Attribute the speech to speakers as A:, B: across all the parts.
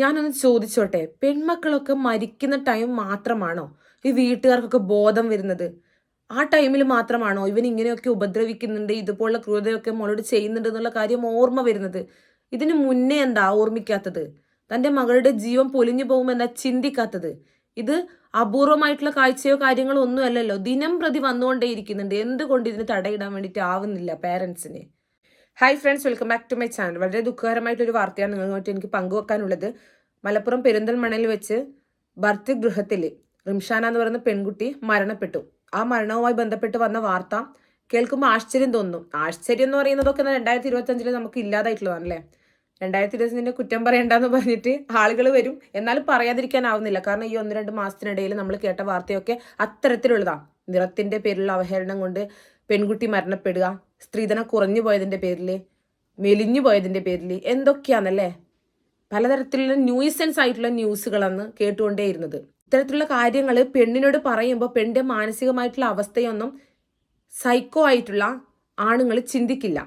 A: ഞാനൊന്ന് ചോദിച്ചോട്ടെ പെൺമക്കളൊക്കെ മരിക്കുന്ന ടൈം മാത്രമാണോ ഈ വീട്ടുകാർക്കൊക്കെ ബോധം വരുന്നത്? ആ ടൈമിൽ മാത്രമാണോ ഇവൻ ഇങ്ങനെയൊക്കെ ഉപദ്രവിക്കുന്നുണ്ട് ഇതുപോലുള്ള ക്രൂരതയൊക്കെ മോളോട് ചെയ്യുന്നുണ്ട് എന്നുള്ള കാര്യം ഓർമ്മ വരുന്നത്? ഇതിന് മുന്നേ എന്താ ഓർമ്മിക്കാത്തത്? തന്റെ മകളുടെ ജീവൻ പൊലിഞ്ഞു പോകുമെന്നാ ചിന്തിക്കാത്തത്? ഇത് അപൂർവമായിട്ടുള്ള കാഴ്ചയോ കാര്യങ്ങളോ ഒന്നും അല്ലല്ലോ ദിനം പ്രതി വന്നുകൊണ്ടേയിരിക്കുന്നുണ്ട്. എന്തുകൊണ്ട് ഇതിന് തടയിടാൻ വേണ്ടിയിട്ട് ആവുന്നില്ല പേരൻസിന് hi friends welcome back to my channel വളരെ ദുഃഖകരമായിട്ടൊരു വാർത്തയാണ് നിങ്ങളുമായിട്ട് എനിക്ക് പങ്കുവെക്കാനുള്ളത്. മലപ്പുറം പെരിന്തൽമണയിൽ വെച്ച് ഭർത്തി ഗൃഹത്തിൽ റിംഷാന എന്ന് പറയുന്ന പെൺകുട്ടി മരണപ്പെട്ടു. ആ മരണവുമായി ബന്ധപ്പെട്ട് വന്ന വാർത്ത കേൾക്കുമ്പോൾ ആശ്ചര്യം തോന്നും. ആശ്ചര്യം എന്ന് പറയുന്നതൊക്കെ രണ്ടായിരത്തി ഇരുപത്തി നമുക്ക് നമുക്ക് ഇല്ലാതായിട്ടുള്ളതാണല്ലേ രണ്ടായിരത്തി ഇരുപത്തിന്റെ കുറ്റം പറയണ്ടെന്ന് പറഞ്ഞിട്ട് ആളുകൾ വരും. എന്നാലും പറയാതിരിക്കാനാവുന്നില്ല. കാരണം ഈ ഒന്ന് രണ്ട് മാസത്തിനിടയിൽ നമ്മൾ കേട്ട വാർത്തയൊക്കെ അത്തരത്തിലുള്ളതാണ് നിറത്തിന്റെ പേരിലുള്ള അവഹേളനം കൊണ്ട് പെൺകുട്ടി മരണപ്പെടുക. സ്ത്രീധനം കുറഞ്ഞു പോയതിന്റെ പേരിൽ മെലിഞ്ഞു പോയതിന്റെ പേരിൽ എന്തൊക്കെയാണല്ലേ? പലതരത്തിലുള്ള ന്യൂസൻസ് ആയിട്ടുള്ള ന്യൂസുകളാണ് കേട്ടുകൊണ്ടേയിരുന്നത് ഇത്തരത്തിലുള്ള കാര്യങ്ങൾ പെണ്ണിനോട് പറയുമ്പോൾ പെണ്ണിന്റെ മാനസികമായിട്ടുള്ള അവസ്ഥയൊന്നും സൈക്കോ ആയിട്ടുള്ള ആണുങ്ങൾ ചിന്തിക്കില്ല.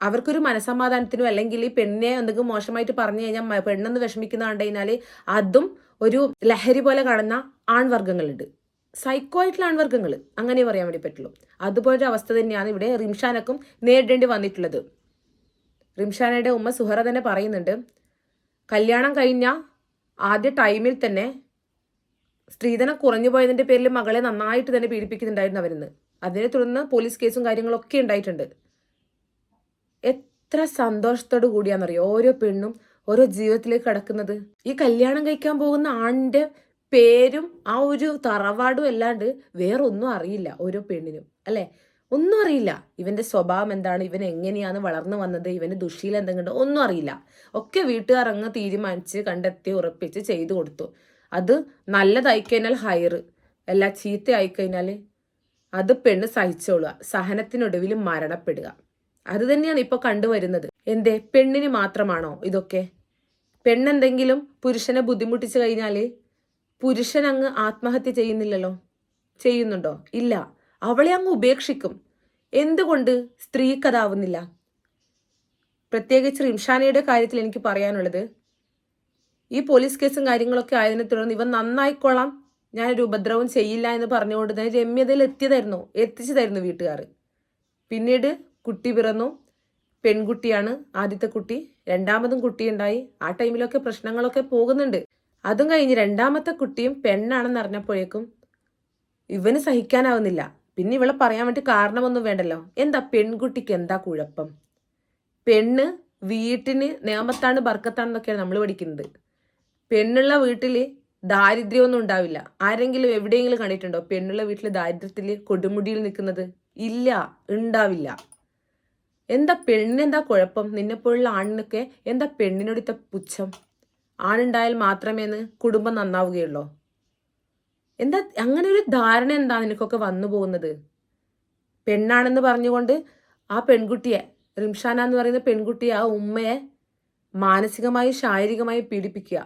A: അവർക്കൊരു മനസമാധാനത്തിനും അല്ലെങ്കിൽ ഈ പെണ്ണിനെ എന്തെങ്കിലും മോശമായിട്ട് പറഞ്ഞു കഴിഞ്ഞാൽ പെണ്ണെന്ന് വിഷമിക്കുന്ന കണ്ടു കഴിഞ്ഞാൽ അതും ഒരു ലഹരി പോലെ കാണുന്ന ആൺവർഗങ്ങളുണ്ട്. സൈക്കോ ആയിട്ടുള്ള ആൺവർഗങ്ങൾ അങ്ങനെ പറയാൻ വേണ്ടി പറ്റുള്ളൂ. അതുപോലൊരു അവസ്ഥ തന്നെയാണ് ഇവിടെ റിംഷാനക്കും നേരിടേണ്ടി വന്നിട്ടുള്ളത്. റിംഷാനയുടെ ഉമ്മ സുഹറ തന്നെ പറയുന്നുണ്ട് കല്യാണം കഴിഞ്ഞ ആദ്യ ടൈമിൽ തന്നെ സ്ത്രീധനം കുറഞ്ഞു പോയതിന്റെ പേരിൽ മകളെ നന്നായിട്ട് തന്നെ പീഡിപ്പിക്കുന്നുണ്ടായിരുന്നു അവരിന്ന്. അതിനെ തുടർന്ന് പോലീസ് കേസും കാര്യങ്ങളൊക്കെ ഉണ്ടായിട്ടുണ്ട്. എത്ര സന്തോഷത്തോടു കൂടിയാണെന്നറിയോ? ഓരോ പെണ്ണും ഓരോ ജീവിതത്തിലേക്ക് കടക്കുന്നത്. ഈ കല്യാണം കഴിക്കാൻ പോകുന്ന ആണിന്റെ പേരും ആ ഒരു തറവാടും അല്ലാണ്ട് വേറൊന്നും അറിയില്ല ഓരോ പെണ്ണിനും അല്ലെ? ഒന്നും അറിയില്ല. ഇവന്റെ സ്വഭാവം എന്താണ്? ഇവൻ എങ്ങനെയാണ് വളർന്നു വന്നത്? ഇവന് ദുശീലം എന്തെങ്കിലും ഒന്നും അറിയില്ല. ഒക്കെ വീട്ടുകാർ അങ്ങ് തീരുമാനിച്ച് കണ്ടെത്തി ഉറപ്പിച്ച് ചെയ്തു കൊടുത്തു. അത് നല്ലതായി കഴിഞ്ഞാൽ ഹയർ അല്ല ചീത്ത ആയിക്കഴിഞ്ഞാൽ അത് പെണ്ണ് സഹിച്ചോളുക സഹനത്തിനൊടുവിൽ മരണപ്പെടുക. അത് തന്നെയാണ് ഇപ്പോൾ കണ്ടുവരുന്നത്. എന്തേ? പെണ്ണിന് മാത്രമാണോ ഇതൊക്കെ? പെണ്ണെന്തെങ്കിലും പുരുഷനെ ബുദ്ധിമുട്ടിച്ചു കഴിഞ്ഞാൽ പുരുഷൻ അങ്ങ് ആത്മഹത്യ ചെയ്യുന്നില്ലല്ലോ? ചെയ്യുന്നുണ്ടോ? ഇല്ല. അവളെ അങ്ങ് ഉപേക്ഷിക്കും. എന്തുകൊണ്ട്? സ്ത്രീക്കതാവുന്നില്ല. പ്രത്യേകിച്ച് റിംഷാനയുടെ കാര്യത്തിൽ എനിക്ക് പറയാനുള്ളത് ഈ പോലീസ് കേസും കാര്യങ്ങളൊക്കെ ആയതിനെ തുടർന്ന് ഇവൻ നന്നായിക്കൊള്ളാം ഞാനൊരു ഉപദ്രവം ചെയ്യില്ല എന്ന് പറഞ്ഞുകൊണ്ട് തന്നെ രമ്യതയിൽ എത്തിയതായിരുന്നു. എത്തിച്ചതായിരുന്നു വീട്ടുകാർ. പിന്നീട് കുട്ടി പിറന്നു. പെൺകുട്ടിയാണ് ആദ്യത്തെ കുട്ടി. രണ്ടാമതും കുട്ടിയുണ്ടായി. ആ ടൈമിലൊക്കെ പ്രശ്നങ്ങളൊക്കെ പോകുന്നുണ്ട്. അതും കഴിഞ്ഞ് രണ്ടാമത്തെ കുട്ടിയും പെണ്ണാണെന്ന് അറിഞ്ഞപ്പോഴേക്കും ഇവന് സഹിക്കാനാവുന്നില്ല. പിന്നെ ഇവളെ പറയാൻ വേണ്ടി കാരണമൊന്നും വേണ്ടല്ലോ. എന്താ പെൺകുട്ടിക്ക് എന്താ കുഴപ്പം? പെണ്ണ് വീട്ടിന് നേമത്താണ് ബർക്കത്താണെന്നൊക്കെയാണ് നമ്മൾ പഠിക്കുന്നത്. പെണ്ണുള്ള വീട്ടിൽ ദാരിദ്ര്യമൊന്നും ഉണ്ടാവില്ല. ആരെങ്കിലും എവിടെയെങ്കിലും കണ്ടിട്ടുണ്ടോ പെണ്ണുള്ള വീട്ടിൽ ദാരിദ്ര്യത്തിൽ കൊടുമുടിയിൽ നിൽക്കുന്നത്? ഇല്ല ഉണ്ടാവില്ല. എന്താ പെണ്ണിനെന്താ കുഴപ്പം? നിന്നെപ്പോലുള്ള ആണിനൊക്കെ എന്താ പെണ്ണിനോട് ഇത്ത പുച്ഛം? ആണുണ്ടായാൽ മാത്രമേന്ന് കുടുംബം നന്നാവുകയുള്ളോ. എന്താ അങ്ങനെ ഒരു ധാരണ എന്താ നിനക്കൊക്കെ വന്നു പോകുന്നത്? പെണ്ണാണെന്ന് പറഞ്ഞുകൊണ്ട് ആ പെൺകുട്ടിയെ റിംഷാന എന്ന് പറയുന്ന പെൺകുട്ടിയെ ആ ഉമ്മയെ മാനസികമായി ശാരീരികമായി പീഡിപ്പിക്കുക.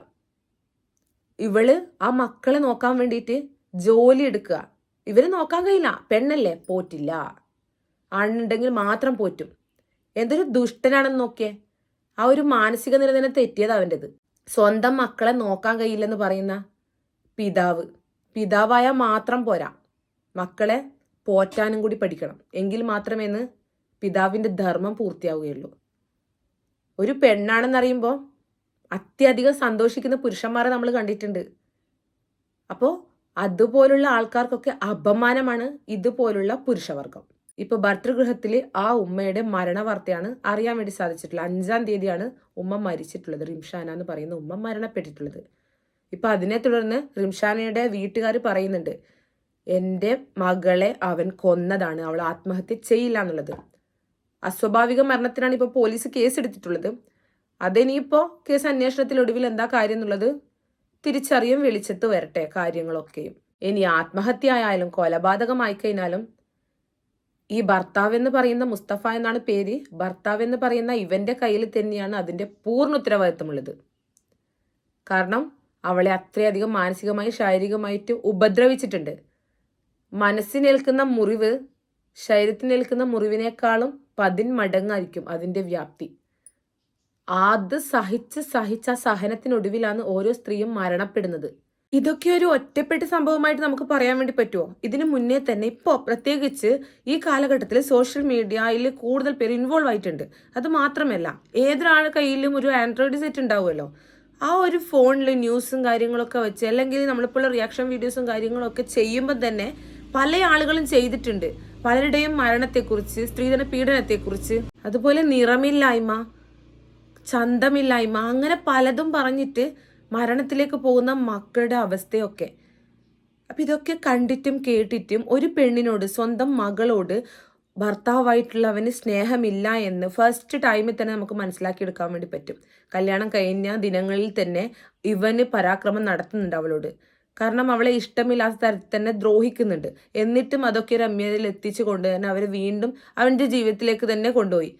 A: ഇവൾ ആ മക്കളെ നോക്കാൻ വേണ്ടിയിട്ട് ജോലി എടുക്കുക. ഇവരെ നോക്കാൻ കഴിയില്ല. പെണ്ണല്ലേ? പോറ്റില്ല. ആണുണ്ടെങ്കിൽ മാത്രം പോറ്റും. എന്തൊരു ദുഷ്ടനാണെന്ന് നോക്കിയേ. ആ ഒരു മാനസിക നില തന്നെ തെറ്റിയത് അവന്റെത് സ്വന്തം മക്കളെ നോക്കാൻ കഴിയില്ലെന്ന് പറയുന്ന പിതാവ്. പിതാവായ മാത്രം പോരാ. മക്കളെ പോറ്റാനും കൂടി പഠിക്കണം. എങ്കിൽ മാത്രമേന്ന് പിതാവിന്റെ ധർമ്മം പൂർത്തിയാവുകയുള്ളൂ. ഒരു പെണ്ണാണെന്നറിയുമ്പോൾ അത്യധികം സന്തോഷിക്കുന്ന പുരുഷന്മാരെ നമ്മൾ കണ്ടിട്ടുണ്ട്. അപ്പോൾ അതുപോലുള്ള ആൾക്കാർക്കൊക്കെ അപമാനമാണ് ഇതുപോലുള്ള പുരുഷവർഗം. ഇപ്പൊ ഭർതൃഗൃഹത്തിൽ ആ ഉമ്മയുടെ മരണവാർത്തയാണ് അറിയാൻ വേണ്ടി സാധിച്ചിട്ടുള്ളത്. അഞ്ചാം തീയതിയാണ് ഉമ്മ മരിച്ചിട്ടുള്ളത് റിംഷാന എന്ന് പറയുന്ന ഉമ്മ മരണപ്പെട്ടിട്ടുള്ളത്. ഇപ്പൊ അതിനെ തുടർന്ന് റിംഷാനയുടെ വീട്ടുകാർ പറയുന്നുണ്ട് എന്റെ മകളെ അവൻ കൊന്നതാണ് അവൾ ആത്മഹത്യ ചെയ്യില്ല എന്നുള്ളത്. അസ്വാഭാവിക മരണത്തിനാണ് ഇപ്പോൾ പോലീസ് കേസ് എടുത്തിട്ടുള്ളത് അതിനിയിപ്പോൾ കേസ് അന്വേഷണത്തിലൊടുവിൽ എന്താ കാര്യം എന്നുള്ളത് തിരിച്ചറിയും വെളിച്ചത്ത് വരട്ടെ കാര്യങ്ങളൊക്കെയും. ഇനി ആത്മഹത്യ ആയാലും കൊലപാതകമായി കഴിഞ്ഞാലും ഈ ഭർത്താവ് എന്ന് പറയുന്ന മുസ്തഫ എന്നാണ് പേര്. ഭർത്താവ് എന്ന് പറയുന്ന ഇവന്റെ കയ്യിൽ തന്നെയാണ് അതിന്റെ പൂർണ ഉത്തരവാദിത്തമുള്ളത് കാരണം അവളെ അത്രയധികം മാനസികമായി ശാരീരികമായിട്ട് ഉപദ്രവിച്ചിട്ടുണ്ട്. മനസ്സിനേൽക്കുന്ന മുറിവ് ശരീരത്തിനേൽക്കുന്ന മുറിവിനേക്കാളും പതിൻ മടങ്ങായിരിക്കും അതിന്റെ വ്യാപ്തി. അത് സഹിച്ച് സഹിച്ച സഹനത്തിനൊടുവിലാണ് ഓരോ സ്ത്രീയും മരണപ്പെടുന്നത്. ഇതൊക്കെ ഒരു ഒറ്റപ്പെട്ട സംഭവമായിട്ട് നമുക്ക് പറയാൻ വേണ്ടി പറ്റുമോ ഇതിനു മുന്നേ തന്നെ ഇപ്പോൾ പ്രത്യേകിച്ച് ഈ കാലഘട്ടത്തിൽ സോഷ്യൽ മീഡിയയിൽ കൂടുതൽ പേര് ഇൻവോൾവ് ആയിട്ടുണ്ട്. അത് മാത്രമല്ല ഏതൊരാളുടെ കയ്യിലും ഒരു ആൻഡ്രോയിഡ് സെറ്റ് ഉണ്ടാവുമല്ലോ. ആ ഒരു ഫോണിൽ ന്യൂസും കാര്യങ്ങളൊക്കെ വെച്ച് അല്ലെങ്കിൽ നമ്മളിപ്പോൾ റിയാക്ഷൻ വീഡിയോസും കാര്യങ്ങളൊക്കെ ചെയ്യുമ്പോൾ തന്നെ പല ആളുകളും ചെയ്തിട്ടുണ്ട്. പലരുടെയും മരണത്തെക്കുറിച്ച് സ്ത്രീധന പീഡനത്തെക്കുറിച്ച് അതുപോലെ നിറമില്ലായ്മ ചന്തമില്ലായ്മ അങ്ങനെ പലതും പറഞ്ഞിട്ട് മരണത്തിലേക്ക് പോകുന്ന മക്കളുടെ അവസ്ഥയൊക്കെ. അപ്പം ഇതൊക്കെ കണ്ടിട്ടും കേട്ടിട്ടും ഒരു പെണ്ണിനോട് സ്വന്തം മകളോട് ഭർത്താവായിട്ടുള്ളവന് സ്നേഹമില്ല എന്ന് ഫസ്റ്റ് ടൈമിൽ തന്നെ നമുക്ക് മനസ്സിലാക്കിയെടുക്കാൻ വേണ്ടി പറ്റും. കല്യാണം കഴിഞ്ഞ ദിനങ്ങളിൽ തന്നെ ഇവന് പരാക്രമം നടത്തുന്നുണ്ട് അവളോട്. കാരണം അവളെ ഇഷ്ടമില്ലാത്ത തരത്തിൽ തന്നെ ദ്രോഹിക്കുന്നുണ്ട്. എന്നിട്ടും അതൊക്കെ രമ്യതയിൽ എത്തിച്ചു കൊണ്ട് തന്നെ അവർ വീണ്ടും അവന്റെ ജീവിതത്തിലേക്ക് തന്നെ കൊണ്ടുപോയി.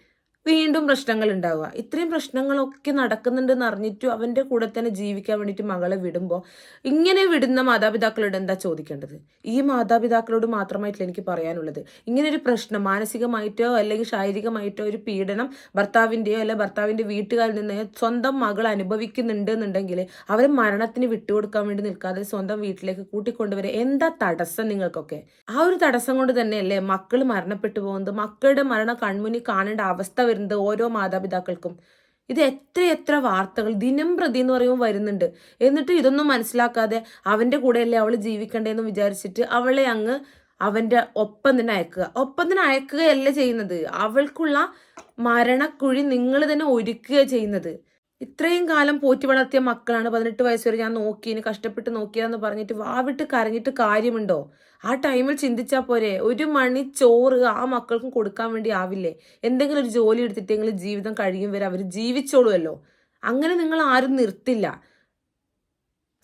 A: വീണ്ടും പ്രശ്നങ്ങൾ ഉണ്ടാവുക ഇത്രയും പ്രശ്നങ്ങളൊക്കെ നടക്കുന്നുണ്ടെന്ന് അറിഞ്ഞിട്ടും അവന്റെ കൂടെ തന്നെ ജീവിക്കാൻ വേണ്ടിയിട്ട് മകളെ വിടുമ്പോൾ ഇങ്ങനെ വിടുന്ന മാതാപിതാക്കളോട് എന്താ ചോദിക്കേണ്ടത്? ഈ മാതാപിതാക്കളോട് മാത്രമായിട്ടില്ല എനിക്ക് പറയാനുള്ളത്. ഇങ്ങനെ ഒരു പ്രശ്നം മാനസികമായിട്ടോ അല്ലെങ്കിൽ ശാരീരികമായിട്ടോ ഒരു പീഡനം ഭർത്താവിന്റെയോ അല്ല ഭർത്താവിന്റെ വീട്ടുകാരിൽ നിന്ന് സ്വന്തം മകൾ അനുഭവിക്കുന്നുണ്ട് എന്നുണ്ടെങ്കിൽ അവരെ മരണത്തിന് വിട്ടുകൊടുക്കാൻ വേണ്ടി നിൽക്കാതെ സ്വന്തം വീട്ടിലേക്ക് കൂട്ടിക്കൊണ്ടുവരെ എന്താ തടസ്സം നിങ്ങൾക്കൊക്കെ? ആ ഒരു തടസ്സം കൊണ്ട് തന്നെയല്ലേ മക്കൾ മരണപ്പെട്ടു പോകുന്നത്? മക്കളുടെ മരണം കൺമുന്നിൽ കാണേണ്ട അവസ്ഥ വരുന്നത്? ഓരോ മാതാപിതാക്കൾക്കും. ഇത് എത്ര എത്ര വാർത്തകൾ ദിനം പ്രതി എന്ന് പറയുമ്പോൾ വരുന്നുണ്ട്. എന്നിട്ട് ഇതൊന്നും മനസ്സിലാക്കാതെ അവന്റെ കൂടെയല്ലേ അവൾ ജീവിക്കണ്ടേന്ന് വിചാരിച്ചിട്ട് അവളെ അങ്ങ് അവന്റെ ഒപ്പം തന്നെ അയക്കുക. ഒപ്പം തന്നെ അയക്കുകയല്ല ചെയ്യുന്നത്. അവൾക്കുള്ള മരണക്കുഴി നിങ്ങൾ തന്നെ ഒരുക്കുക ചെയ്യുന്നത്. ഇത്രയും കാലം പോറ്റി വളർത്തിയ മക്കളാണ് പതിനെട്ട് വയസ്സ് വരെ ഞാൻ നോക്കിയതിന് കഷ്ടപ്പെട്ട് നോക്കിയതെന്ന് പറഞ്ഞിട്ട് വാവിട്ട് കരഞ്ഞിട്ട് കാര്യമുണ്ടോ? ആ ടൈമിൽ ചിന്തിച്ചാൽ പോരെ. ഒരു മണി ചോറ് ആ മക്കൾക്കും കൊടുക്കാൻ വേണ്ടി ആവില്ലേ? എന്തെങ്കിലും ഒരു ജോലി എടുത്തിട്ടെങ്കിലും ജീവിതം കഴിയും വരെ അവർ ജീവിച്ചോളുമല്ലോ അങ്ങനെ നിങ്ങൾ ആരും നിർത്തില്ല.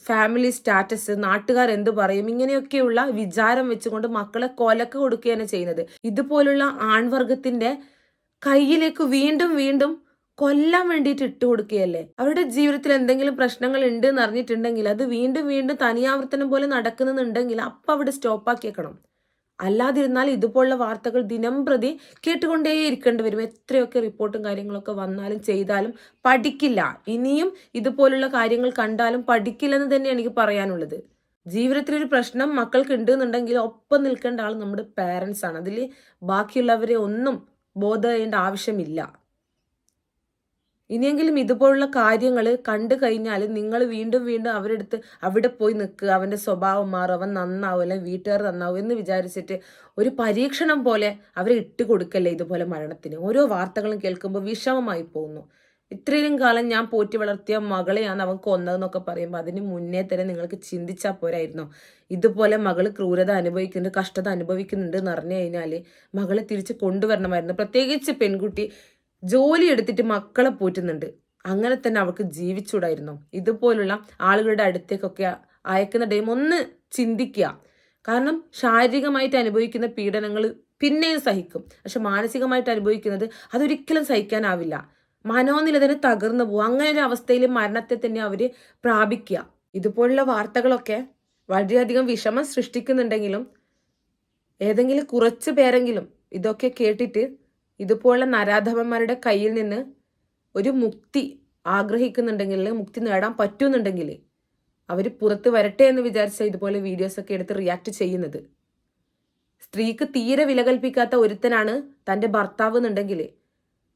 A: ഫാമിലി സ്റ്റാറ്റസ് നാട്ടുകാർ എന്ത് പറയും? ഇങ്ങനെയൊക്കെയുള്ള വിചാരം വെച്ചുകൊണ്ട് മക്കളെ കൊലക്ക് കൊടുക്കുകയാണ് ചെയ്യുന്നത്. ഇതുപോലുള്ള ആൺവർഗത്തിന്റെ കയ്യിലേക്ക് വീണ്ടും വീണ്ടും കൊല്ലാൻ വേണ്ടിയിട്ട് ഇട്ട് കൊടുക്കുകയല്ലേ? അവരുടെ ജീവിതത്തിൽ എന്തെങ്കിലും പ്രശ്നങ്ങൾ ഉണ്ട് എന്ന് അറിഞ്ഞിട്ടുണ്ടെങ്കിൽ അത് വീണ്ടും വീണ്ടും തനിയാവർത്തനം പോലെ നടക്കുന്നുണ്ടെങ്കിൽ അപ്പം അവിടെ സ്റ്റോപ്പ് ആക്കിയേക്കണം. അല്ലാതിരുന്നാൽ ഇതുപോലുള്ള വാർത്തകൾ ദിനം പ്രതി കേട്ടുകൊണ്ടേ ഇരിക്കേണ്ടി വരും എത്രയൊക്കെ റിപ്പോർട്ടും കാര്യങ്ങളൊക്കെ വന്നാലും ചെയ്താലും പഠിക്കില്ല. ഇനിയും ഇതുപോലുള്ള കാര്യങ്ങൾ കണ്ടാലും പഠിക്കില്ലെന്ന് തന്നെയാണ് എനിക്ക് പറയാനുള്ളത്. ജീവിതത്തിൽ ഒരു പ്രശ്നം മക്കൾക്ക് ഉണ്ട് എന്നുണ്ടെങ്കിൽ ഒപ്പം നിൽക്കേണ്ട ആൾ നമ്മുടെ പാരൻസ് ആണ്. അതിൽ ബാക്കിയുള്ളവരെ ഒന്നും ബോധ ചെയ്യേണ്ട ആവശ്യമില്ല. ഇനിയെങ്കിലും ഇതുപോലുള്ള കാര്യങ്ങൾ കണ്ടു കഴിഞ്ഞാൽ നിങ്ങൾ വീണ്ടും വീണ്ടും അവരെടുത്ത് അവിടെ പോയി നിൽക്കുക അവന്റെ സ്വഭാവം മാറും. അവൻ നന്നാവും അല്ലെങ്കിൽ വീട്ടുകാർ നന്നാവും എന്ന് വിചാരിച്ചിട്ട് ഒരു പരീക്ഷണം പോലെ അവരെ ഇട്ട് കൊടുക്കല്ലേ ഇതുപോലെ മരണത്തിന്. ഓരോ വാർത്തകളും കേൾക്കുമ്പോൾ വിഷമമായി പോകുന്നു. ഇത്രയും കാലം ഞാൻ പോറ്റി വളർത്തിയ മകളെയാണ് അവൻ കൊന്നതെന്നൊക്കെ പറയുമ്പോൾ അതിന് മുന്നേ തന്നെ നിങ്ങൾക്ക് ചിന്തിച്ചാൽ പോരായിരുന്നോ? ഇതുപോലെ മകൾ ക്രൂരത അനുഭവിക്കുന്നുണ്ട് കഷ്ടത അനുഭവിക്കുന്നുണ്ട് എന്ന് അറിഞ്ഞു കഴിഞ്ഞാൽ മകളെ തിരിച്ച് കൊണ്ടുവരണമായിരുന്നു. പ്രത്യേകിച്ച് പെൺകുട്ടി ജോലി എടുത്തിട്ട് മക്കളെ പോറ്റുന്നുണ്ട്. അങ്ങനെ തന്നെ അവൾക്ക് ജീവിച്ചൂടായിരുന്നു. ഇതുപോലുള്ള ആളുകളുടെ അടുത്തേക്കൊക്കെ അയക്കുന്ന ടൈം ഒന്ന് ചിന്തിക്കുക. കാരണം ശാരീരികമായിട്ട് അനുഭവിക്കുന്ന പീഡനങ്ങൾ പിന്നെയും സഹിക്കും. പക്ഷെ മാനസികമായിട്ട് അനുഭവിക്കുന്നത് അതൊരിക്കലും സഹിക്കാനാവില്ല. മനോനില തന്നെ തകർന്നു പോകും. അങ്ങനെ ഒരു അവസ്ഥയിൽ മരണത്തെ തന്നെ അവർ പ്രാപിക്കുക. ഇതുപോലുള്ള വാർത്തകളൊക്കെ വളരെയധികം വിഷമം സൃഷ്ടിക്കുന്നുണ്ടെങ്കിലും ഏതെങ്കിലും കുറച്ച് പേരെങ്കിലും ഇതൊക്കെ കേട്ടിട്ട് ഇതുപോലുള്ള നരാധവന്മാരുടെ കയ്യിൽ നിന്ന് ഒരു മുക്തി ആഗ്രഹിക്കുന്നുണ്ടെങ്കിൽ മുക്തി നേടാൻ പറ്റുന്നുണ്ടെങ്കിൽ അവർ പുറത്ത് വരട്ടെ എന്ന് വിചാരിച്ച ഇതുപോലെ വീഡിയോസൊക്കെ എടുത്ത് റിയാക്ട് ചെയ്യുന്നത്. സ്ത്രീക്ക് തീരെ വില കൽപ്പിക്കാത്ത ഒരുത്തനാണ് തന്റെ ഭർത്താവ് എന്നുണ്ടെങ്കിൽ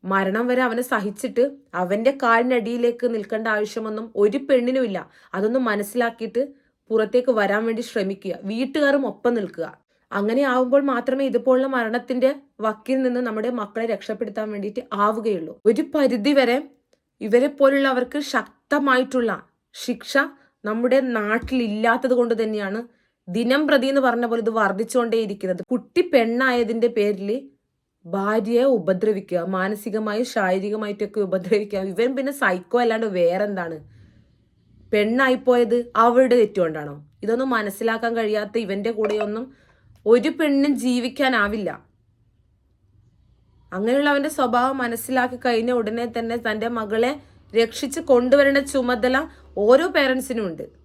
A: മരണം വരെ അവനെ സഹിച്ചിട്ട് അവന്റെ കാലിനടിയിലേക്ക് നിൽക്കേണ്ട ആവശ്യമൊന്നും ഒരു പെണ്ണിനും ഇല്ല അതൊന്നും മനസ്സിലാക്കിയിട്ട് പുറത്തേക്ക് വരാൻ വേണ്ടി ശ്രമിക്കുക. വീട്ടുകാരും ഒപ്പം നിൽക്കുക. അങ്ങനെ ആവുമ്പോൾ മാത്രമേ ഇതുപോലുള്ള മരണത്തിന്റെ വക്കിൽ നിന്ന് നമ്മുടെ മക്കളെ രക്ഷപ്പെടുത്താൻ വേണ്ടിയിട്ട് ആവുകയുള്ളൂ. ഒരു പരിധി വരെ ഇവരെ പോലുള്ളവർക്ക് ശക്തമായിട്ടുള്ള ശിക്ഷ നമ്മുടെ നാട്ടിൽ ഇല്ലാത്തത് കൊണ്ട് തന്നെയാണ് ദിനം പ്രതി എന്ന് പറഞ്ഞ പോലെ ഇത് വർദ്ധിച്ചുകൊണ്ടേയിരിക്കുന്നത്. കുട്ടി പെണ്ണായതിന്റെ പേരിൽ ഭാര്യയെ ഉപദ്രവിക്കുക മാനസികമായും ശാരീരികമായിട്ടൊക്കെ ഉപദ്രവിക്കുക. ഇവൻ പിന്നെ സൈക്കോ അല്ലാണ്ട് വേറെന്താണ്? പെണ്ണായിപ്പോയത് അവളുടെ തെറ്റുകൊണ്ടാണോ? ഇതൊന്നും മനസ്സിലാക്കാൻ കഴിയാത്ത ഇവന്റെ കൂടെയൊന്നും ഒരു പെണ്ണിനും ജീവിക്കാനാവില്ല. അങ്ങനെയുള്ള അവന്റെ സ്വഭാവം മനസ്സിലാക്കി കഴിഞ്ഞ ഉടനെ തന്നെ തന്റെ മകളെ രക്ഷിച്ച് കൊണ്ടുവരേണ്ട ചുമതല ഓരോ പേരൻസിനും ഉണ്ട്.